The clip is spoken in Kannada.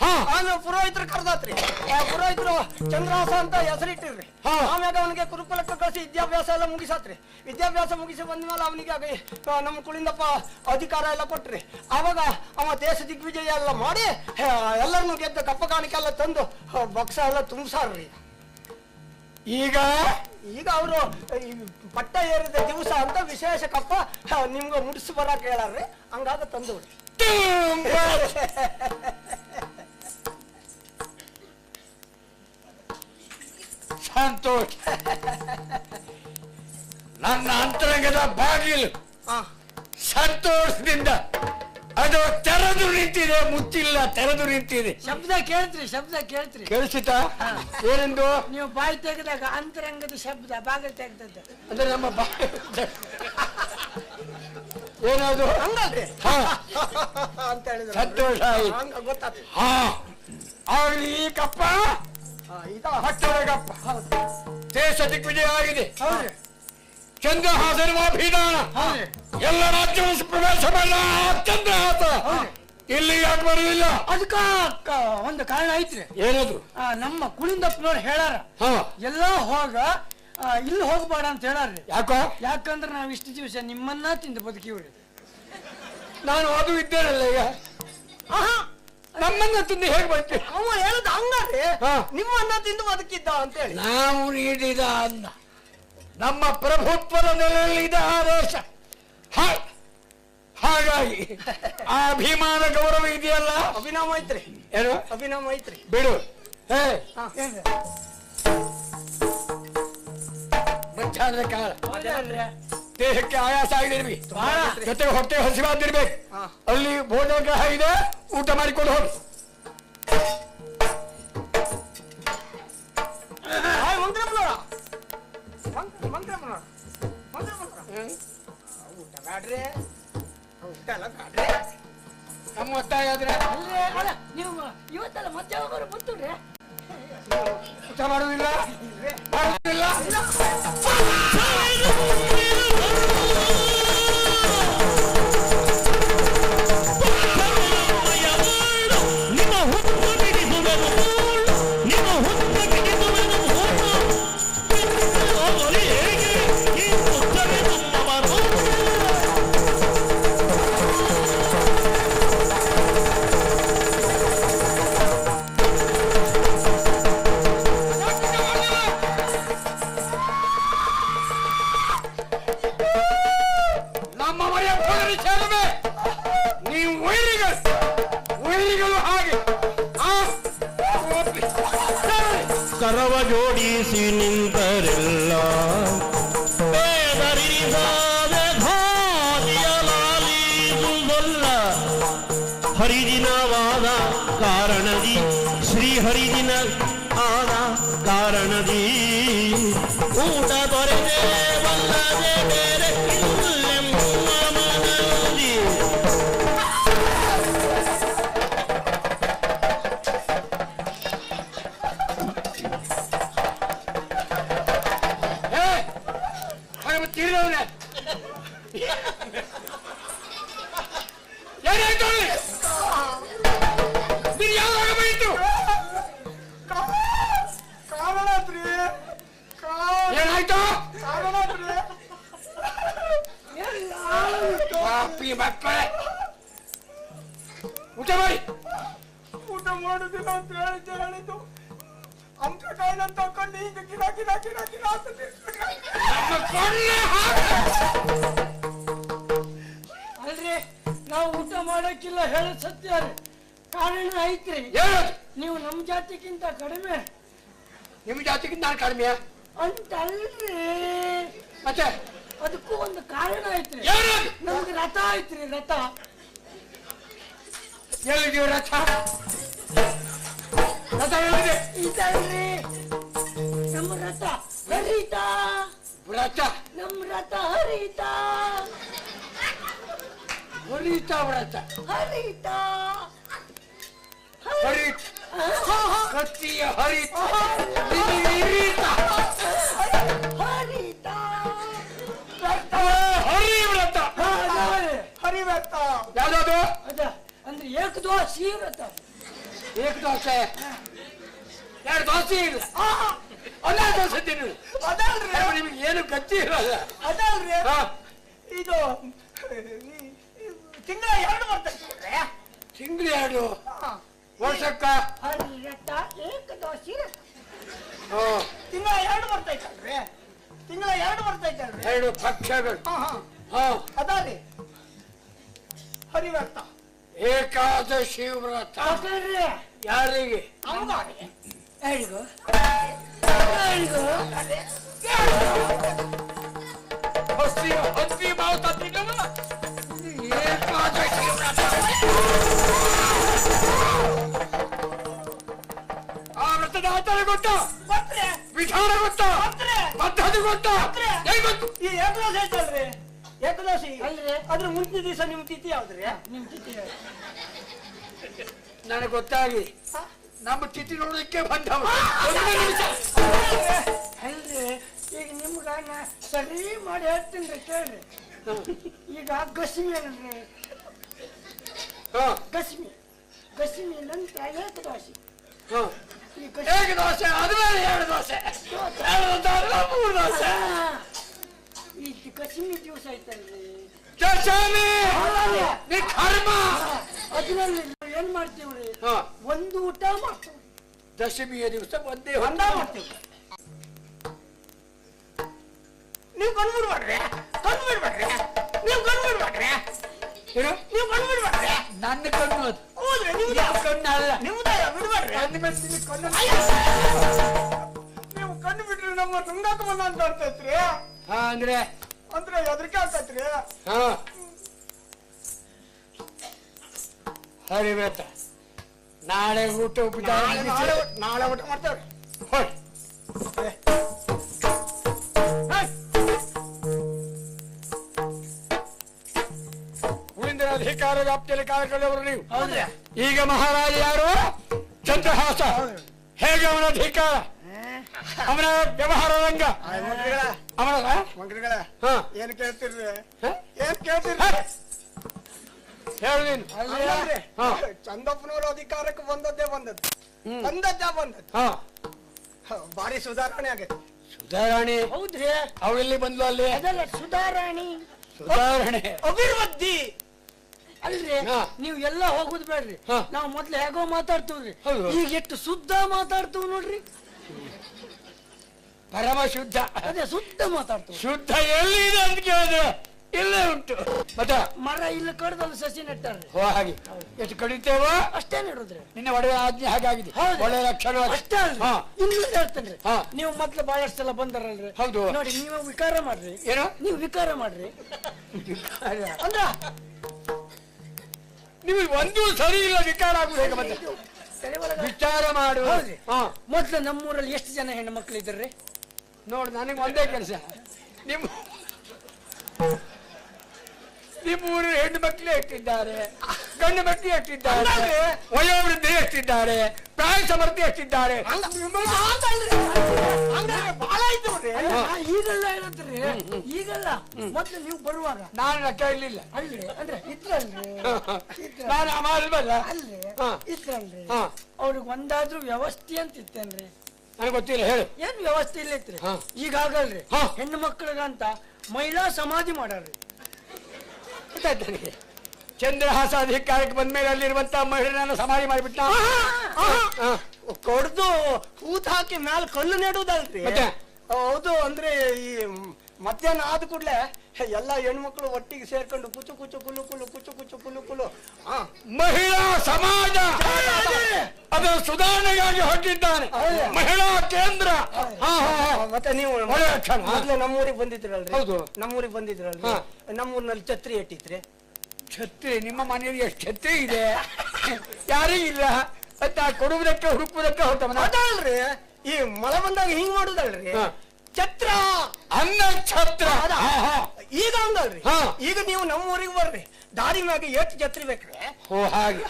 ಹಾ. ಆಮೇಲೆ ಪುರೋಹಿತರು ಕರ್ದಾತ್ರಿ. ಆ ಪುರೋಹಿತರು ಚಂದ್ರಾಸ ಅಂತ ಹೆಸರಿಟ್ಟಿರ್ರಿ. ಆಮ್ಯಾಗ ಅವನಿಗೆ ಕುರುಕುಲಕ್ಕೆ ಕಳಿಸಿ ವಿದ್ಯಾಭ್ಯಾಸ ಎಲ್ಲ ಮುಗಿಸಾತ್ರಿ. ವಿದ್ಯಾಭ್ಯಾಸ ಮುಗಿಸಿ ಬಂದ್ಮೇಲೆ ಅವನಿಗೆ ಆಗಿ ಆ, ನಮ್ಮ ಕುಳಿಂದಪ್ಪ ಅಧಿಕಾರ ಎಲ್ಲ ಕೊಟ್ರಿ. ಅವಾಗ ಅವ ದೇಶ ದಿಗ್ವಿಜಯ ಎಲ್ಲ ಮಾಡಿ ಎಲ್ಲರನ್ನು ಗೆದ್ದ ಕಪ್ಪ ಕಾಣಿಕೆ ಎಲ್ಲ ತಂದು ಬಕ್ಸ ಎಲ್ಲ ತುಂಬಿಸಾರ್ರಿ. ಈಗ ಈಗ ಅವರು ಪಟ್ಟ ಏರಿದ ದಿವಸ ಅಂತ ವಿಶೇಷ ಕಪ್ಪ ನಿಮ್ಗ ಮುಡಿಸಿ ಬರಕ್ ಹೇಳಾರ್ರಿ. ಹಂಗಾಗ ತಂದು ಸಂತೋಷ ನನ್ನ ಅಂತರಂಗದ ಬಾಗಿಲು ಸಂತೋಷದಿಂದ ಅದು ತೆರೆದು ನಿಂತಿದೆ ಮುಚ್ಚಿಲ್ಲ ತೆರೆದು ನಿಂತಿದೆ. ಶಬ್ದ ಕೇಳ್ತ್ರಿ ಶಬ್ದ ಕೇಳ್ತ್ರಿ. ಕೇಳಿಸಿತಾ ಏನೆಂದು? ನೀವು ಬಾಯಿ ತೆಗೆದಾಗ ಅಂತರಂಗದ ಶಬ್ದ ಬಾಗಿಲು ತೆಗ್ದದ್ದು. ಅಂದ್ರೆ ನಮ್ಮ ಬಾ ಏನದು ಅಂತ ಹೇಳಿದ್ರು. ಸಂತೋಷ ಆಯ್ತು. ಹಾ. ಆಗ್ಲಿ ಕಪ್ಪ ದೇಶ ದಿಗ್ವಿಜಯ ಆಗಿದೆ. ಚಂದ್ರಹಾಸನ ಅಭಿದಾನ ಎಲ್ಲ ರಾಜ್ಯವನ್ನು ಪ್ರವೇಶ ಮಾಡಲ್ಲ ಚಂದ್ರಹಾಸ ಇಲ್ಲಿ ಯಾಕೆ ಬರುವುದಿಲ್ಲ? ಅದಕ್ಕ ಒಂದು ಕಾರಣ ಐತ್ರಿ. ಏನದು ಆ, ನಮ್ಮ ಕುಳಿಂದಪ್ಪನವ್ರು ಹೇಳಾರ ಹಾ. ಎಲ್ಲ ಹೋಗ ಇಲ್ಲಿ ಹೋಗ್ಬೇಡ ಅಂತ ಹೇಳಾರ್ರಿ ಯಾಕೋ? ಯಾಕಂದ್ರೆ ನಾವ್ ಇಷ್ಟು ದಿವಸ ನಿಮ್ಮನ್ನ ತಿಂದು ಬದುಕಿವ್ರಿ. ನಾನು ಅದು ಇದ್ದೇನಲ್ಲ ಈಗ? ಆಹಾ, ನಮ್ಮನ್ನ ತಿಂದು ಹೇಗೆ ಬರ್ತೀವಿ ಅವ ಹೇಳದ ಹಂಗಾರೆ ಹಾ. ನಿಮ್ಮನ್ನ ತಿಂದು ಬದುಕಿದ್ದ ಅಂತ ಹೇಳಿ ನಾವು ನೀಡಿದ ಅನ್ನ ನಮ್ಮ ಪ್ರಭುತ್ವದ ನೆಲೆಯಲ್ಲಿದೆ ಆ ದೇಶ ಹಾ- ಹಾಗಾಗಿ ಆ ಅಭಿಮಾನ ಗೌರವ ಇದೆಯಲ್ಲ? ಅಭಿನವ ಐತ್ರಿ ಏನು? ಅಭಿನವ ಐತ್ರಿ ಬಿಡು. ಹೇ. ಹಾ. ಮಧ್ಯಾಹ್ನದ ಕಾಲ? ದೇಹಕ್ಕೆ ಆಯಾಸ ಆಗಿದೆ ನಿಮಗೆ. ಜೊತೆಗೆ ಹೊಟ್ಟೆ ಹಸಿವಾದಿರ್ಬೇಕು. ಅಲ್ಲಿ ಭೋಜನಗ್ರಹ ಇದೆ ಊಟ ಮಾಡಿಕೊಂಡು ಹೋಗಿ. ನಮ್ಮ ಒತ್ತಾಯ ಆದ್ರೆ. ನೀವು ಇವತ್ತೆಲ್ಲ ಮತ್ತೆ ಬಂತುಡ್ರಿ ಊಟ ಮಾಡುವುದಿಲ್ಲ. ಮಾಡುವುದಿಲ್ಲ. ಜೋಡಿಸಿ ನಿಂತರೆಲ್ಲ ಬೇದರಿಸಾದ ಧಾರಿಯಲಾಲಿಸುವುದಲ್ಲ ಹರಿದಿನವಾದ ಕಾರಣದಿ ಶ್ರೀ ಹರಿದಿನ ಆದ ಕಾರಣದಿ ಊಟ ದೊರೆತೆ ಬಲ್ಲದೆ ಬೇರೆ ಏನಾಯ್ತು ಅಲ್ಲಿ? ನೀನು ಯಾವಾಗ ಬೈತು ಕಾರಣಾತ್ರಿ ಏನಾಯ್ತು ಕಾರಣಾತ್ರಿ ಪಾಪಿ ಮಕ್ಕಳೇ. ಊಟ ಮಾಡಿ. ಊಟ ಮಾಡುದಿಲ್ಲ ಅಂತ ಹೇಳಿದ್ದೆ ಹೇಳಿದ್ದು ಕಾಯಿಲೆ ತಕೊಂಡು ಹಿಂಗ ಗಿಡ ಗಿಡ ಗಿಡ. ಅಲ್ರಿ ನಾವು ಊಟ ಮಾಡಕ್ಕಿಲ್ಲ ಹೇಳೋ ಸತ್ಯ ಕಾರಣ ಐತ್ರಿ. ನೀವು ನಮ್ಮ ಜಾತಿಗಿಂತ ಕಡಿಮೆ. ನಿಮ್ ಜಾತಿಗಿಂತ ನಾನು ಕಡಿಮೆ? ಅಂತಲ್ರಿ. ಮತ್ತೆ? ಅದಕ್ಕೂ ಒಂದು ಕಾರಣ ಐತ್ರಿ. ನಮ್ಗೆ ರಥ ಐತ್ರಿ ರಥ. ಎಲ್ಲಿದೀವಿ ರಥ. ರಥ ಹೇಳಿ. ಇದಲ್ರಿ ರಥ ಹರಿತಾ ವ್ರತ. ನಮ್ ರಥ ಹರಿತಾ. ಹರಿತ ವ್ರತ. ಹರಿತಾ. ಹರಿತ. ಕತ್ತಿಯ ಹರಿತ. ಹರಿತ ಇರೀತ. ಹರಿತಾ. ಆ, ಹರಿ ವ್ರತ. ಹರಿವೆತ್ತ ಯಾವ್ದದು? ಅದ ಅಂದ್ರೆ ಏಕದ್ವಾ ವ್ರತ. ಏಕ ದೋಸೆ ಎರಡು ದೋಸೆ ಇಲ್ಲ ಒಂದೇ ದೋಸೆ ತಿನ್ನು ಅದಲ್ರಿ ಯಾಕೆ ನಿಮಗೆ ಏನು ಕಚ್ಚಿ ಇರಲ್ಲ ಅದಲ್ರಿ? ಹಾ. ಇದು ತಿಂಗಳ ಎರಡು ಬರ್ತೈತೆ ತಿಂಗಳ ಎರಡು? ವರ್ಷಕ್ಕ. ಹಾ, ತಿಂಗಳ ಎರಡು ಬರ್ತೈತಲ್ರಿ? ತಿಂಗಳ ಎರಡು ಬರ್ತೈತಲ್ರಿ? ಎರಡು ಪಕ್ಷಗಳು ಹಾ ಹಾ. ಹಾ. ಅದಾರಿ ಹರಿವ್ರತ. ಏಕಾದಶಿ ವ್ರತ. ಹಾಗಾದ್ರೆ ಯಾರಿಗೆ? ಅವಾಗ ಹೇಳಿಗೋ ಹೇಳಿಗೋ ಆ ವ್ರತದ ಆಚಾರ ಗೊತ್ತ ವಿಧಾನ ಗೊತ್ತ ಪದ್ಧತಿ ಗೊತ್ತ ಗೊತ್ತು ಈ ಏಕದೋಷ ಐತಲ್ರಿ ಏಕದೋಷಿ ಅಲ್ರಿ? ಅದ್ರ ಮುಂಚಿನ ದಿವಸ ನಿಮ್ ತಿಥಿ ಯಾವ್ದ್ರಿ ನಿಮ್ ತಿಥಿ ನನಗೆ ಗೊತ್ತಾಗಿ. ನಮ್ಮ ತಿಥಿ ನೋಡೋದಕ್ಕೆ ಬಂದವ. ನಿಮಿಷ. ಸರಿ ಮಾಡಿ ಹೇಳ್ತೀನಿ ಕೇಳ್ರಿ. ಈಗ ಗಸ್ಮಿ ಹಾ, ಗಸ್ಮಿ. ಗಸ್ಮಿ ನಂತರ. ಈ ಗಸ್ಮಿ ಹೇಗೆ ದೋಸೆ ಆದ್ಮೇಲೆ ಎರಡು ದೋಸೆ. ದೋಸೆ ಮೂರು ದೋಸೆ. ಈ ಗಸ್ಮಿ ದಿವಸ ಐತಲ್ರಿ ಕರ್ಮ! ಅದ್ರಲ್ಲಿ ಏನ್ ಮಾಡ್ತೀವ್ರಿ? ಹಾ, ಒಂದು ಊಟ ಮಾಡ್ತೀವಿ ದಶಮಿಯ ದಿವಸ ಒಂದೇ ಒಂದ ಮಾಡ್ತೀವಿ ನೀವು ಕಣ್ಬಿಡ್ಬೇಡ್ರಿ ಕಣ್ಬಿಡ್ಬೇಡ್ರಿ ನೀವು ಕಣ್ಬಿಡ್ಬೇಡ್ರಿ ಏನು ನೀವು ಕಣ್ಬಿಡ್ಬೇಡ್ರಿ ನನ್ನ ಕಣ್ಣು ಅದು ಹೌದ್ರಿ ನಿಮ್ದ ಯಾವ ಕಣ್ಣು ಅಲ್ಲ ನಿಮ್ದ ಬಿಡ್ಬೇಡ್ರಿ ನನ್ನ ಮೇಲೆ ನಿನ್ನ ಕಣ್ಣು ನೀವು ಕಣ್ಣು ಬಿಟ್ರಿ ನಮ್ಮ ನುಂಗಾಕ ಬಂದ ಅಂತ ಅನ್ಸತ್ರಿ ಹಾ ಅಂದ್ರೆ ಅಂದ್ರೆ ಹೆದರಿಕೆ ಆಗ್ತೈತ್ರಿ ಹಾ ಹರಿವ್ರತ ನಾಳೆ ಊಟ ಉಪಚಾರ ನಾಳೆ ಮುಗಿಸಿ ನಾಳೆ ಊಟ- ನಾಳೆ ಊಟ ಮಾಡ್ತೇವ್ರಿ ಅಧಿಕಾರ ವ್ಯಾಪ್ತಿಯಲ್ಲಿ ಕಾರ್ಯಕ್ರಮದವರು ನೀವು. ಈಗ ಮಹಾರಾಜ ಯಾರು? ಚಂದ್ರಹಾಸ. ಹೇಗೆ ಅವನ ಅಧಿಕಾರ ಅವನ ವ್ಯವಹಾರ ರಂಗ? ಅವನ ಏನ್ ಕೇಳ್ತಿರ್ರಿ? ಏನ್ ಕೇಳ್ತಿರ್ರಿ? ಹೇಳು ನೀನು. ಚಂದಪ್ಪನವ್ರ ಅಧಿಕಾರಕ್ಕೆ ಬಂದದ್ದೇ ಬಂದದ್ದು. ಬಂದದ್ದೇ ಬಂದದ್ದು. ಹ, ಭಾರಿ ಸುಧಾರಣೆ ಆಗೈತೆ. ಸುಧಾರಾಣಿ? ಹೌದ್ರಿ? ಅವಳೆಲ್ಲಿ ಬಂದ್ಲು ಅಲ್ಲಿ? ಸುಧಾರಾಣಿ. ಸುಧಾರಣೆ. ಅಭಿವೃದ್ಧಿ. ಅಲ್ರಿ ಹಾ. ನೀವು ಎಲ್ಲ ಹೋಗುದ್ ಬೇಡ್ರಿ. ನಾವು ಮೊದ್ಲು ಹೇಗೋ ಮಾತಾಡ್ತೀವ್ರಿ. ಈಗ ಎಷ್ಟು ಶುದ್ಧ ಮಾತಾಡ್ತೀವಿ ನೋಡ್ರಿ. ಪರಮ ಶುದ್ಧ. ಅದೇ ಶುದ್ಧ ಮಾತಾಡ್ತೀವಿ. ಶುದ್ಧ ಎಲ್ಲಿದೆ ಅಂತ ಕೇಳಿದ್ರೆ ಇಲ್ಲೇ ಉಂಟು. ಮತ್ತೆ? ಮರ ಇಲ್ಲ ಕಡ್ದಲ್ಲಿ ಸಸಿ ನೆಟ್ಟಾರ್ರಿ. ಹೋ ಹಾಗೆ. ಎಷ್ಟು ಕಡಿತೇವ? ಅಷ್ಟೇ ನೆಡುದ್ರಿ ನಿನ್ನ ಒಡೆಯ ಆಜ್ಞೆ ಹಾಗಾಗಿದೆ. ಒಳ್ಳೆ ಲಕ್ಷಣ ಅಷ್ಟೇ ಅಲ್ರಿ. ಹಾ. ಹೇಳ್ತೇನೆ. ನೀವು ಮೊದ್ಲು ಬಹಳಷ್ಟು ಸಲ ಬಂದಾರಲ್ರಿ. ಹೌದು. ನೋಡಿ ನೀವು ವಿಕಾರ ಮಾಡ್ರಿ. ಏನೋ? ನೀವು ವಿಕಾರ ಮಾಡ್ರಿ. ಅಂದ್ರ ನಿಮಗೆ ಒಂದು ಸರಿ ಇಲ್ಲ ವಿಚಾರ ಆಗುದು ಹೇಗೆ ಮತ್ತೆ? ವಿಚಾರ ಮಾಡು. ಹಾ. ಮೊದ್ಲು ನಮ್ಮೂರಲ್ಲಿ ಎಷ್ಟು ಜನ ಹೆಣ್ಣು ಮಕ್ಕಳು ಇದ್ರಿ ನೋಡು ನನಗೆ ಒಂದೇ ಕೆಲಸ. ನಿಮ್ಮ ನಿಮ್ಮ ಊರಿನ ಹೆಣ್ಣು ಮಕ್ಕಳು ಎಷ್ಟಿದ್ದಾರೆ? ಗಂಡು ಮಕ್ಕಳು ಎಷ್ಟಿದ್ದಾರೆ? ವಯೋವೃದ್ಧಿ ಎಷ್ಟಿದ್ದಾರೆ? ಪ್ರಾಯ ಸಮರ್ಥಿ ಹಚ್ಚಿದ್ದಾರೆ. ಬಹಳ ಐತವ್ರಿ ಈಗೆಲ್ಲ ಹೇಳತ್ರಿ ಈಗೆಲ್ಲ ಮೊದ್ಲು ನೀವು ಬರುವಾಗ? ನಾನು ಲೆಕ್ಕ ಇರ್ಲಿಲ್ಲ. ಅಲ್ರಿ ಅಂದ್ರೆ ಇದ್ರಲ್ರಿ ಇದ್ರ ನಾನು ಅಮಾಲ್ಬಲ್ಲ ಅಲ್ರಿ. ಇದ್ರಲ್ರಿ ಅವ್ರಿಗೆ ಒಂದಾದ್ರೂ ವ್ಯವಸ್ಥೆ ಅಂತ ಇತ್ತೇನ್ರಿ? ನನಗೆ ಗೊತ್ತಿಲ್ಲ ಹೇಳಿ. ಏನ್ ವ್ಯವಸ್ಥೆ ಇಲ್ಲ ಇತ್ತು ಹಾ. ಈಗ ಆಗಲ್ರಿ. ಹೆಣ್ಣು ಮಕ್ಕಳಿಗಂತ ಮಹಿಳಾ ಸಮಾಧಿ ಮಾಡಾರ್ರಿ. ಗೊತ್ತಾಯ್ತು ನನಗೆ. ಚಂದ್ರಹಾಸ ಅಧಿಕಾರಕ್ಕೆ ಬಂದ ಮೇಲೆ ಅಲ್ಲಿರುವಂತ ಮಹಿಳೆಯರನ್ನ ಸಮಾಧಿ ಮಾಡಿಬಿಟ್ಟ ಕೊಡ್ದು ಕೂತ್ ಹಾಕಿ ಮ್ಯಾಲ ಕಲ್ಲು ನೆಡುದಲ್ರಿ ಹೌದು ಅಂದ್ರೆ ಈ ಮಧ್ಯಾಹ್ನ ಆದ ಕೂಡ್ಲೆ ಎಲ್ಲ ಹೆಣ್ಮಕ್ಳು ಒಟ್ಟಿಗೆ ಸೇರ್ಕೊಂಡು ಕುಚು ಕುಚು ಕುಲು ಕುಲು ಕುಚು ಕುಚು ಕುಲು ಕುಲು ಮಹಿಳಾ ಸಮಾಜ. ಅದು ಸುಧಾರಣೆಗಾಗಿ ಹೊಟ್ಟಿದ್ದಾನೆ ಮಹಿಳಾ ಕೇಂದ್ರ. ಮತ್ತೆ ನೀವು ಮೊದಲೇ ನಮ್ಮೂರಿಗೆ ಬಂದಿದ್ರಲ್ರಿ? ಹೌದು. ನಮ್ಮೂರಿಗೆ ಬಂದಿದ್ರಲ್ರಿ. ನಮ್ಮೂರಿನಲ್ಲಿ ಛತ್ರಿ ಎಟ್ಟಿತ್ರಿ ಛತ್ರಿ ನಿಮ್ಮ ಮನೆಯಲ್ಲಿ ಎಷ್ಟು ಛತ್ರಿ ಇದೆ? ಯಾರೂ ಇಲ್ಲ. ಅಂತ ಕೊಡುವುದಕ್ಕೆ ಹುಡುಕುವುದಕ್ಕೆ ಅದಲ್ರಿ ಈ ಮಳೆ ಬಂದಾಗ ಹಿಂಗ್ ಮಾಡುದಲ್ರಿ. ಛತ್ರ! ಅನ್ನ ಛತ್ರ. ಹಾ, ಹಾ. ಈಗ ಹಂಗಲ್ರಿ. ಹಾ. ಈಗ ನೀವು ನಮ್ಮ ಊರಿಗೆ ಬರ್ರಿ. ದಾರಿ ಮ್ಯಾಗ ಎಷ್ಟು ಛತ್ರಿ ಬೇಕ್ರಿ? ಓ ಹಾಗೆ.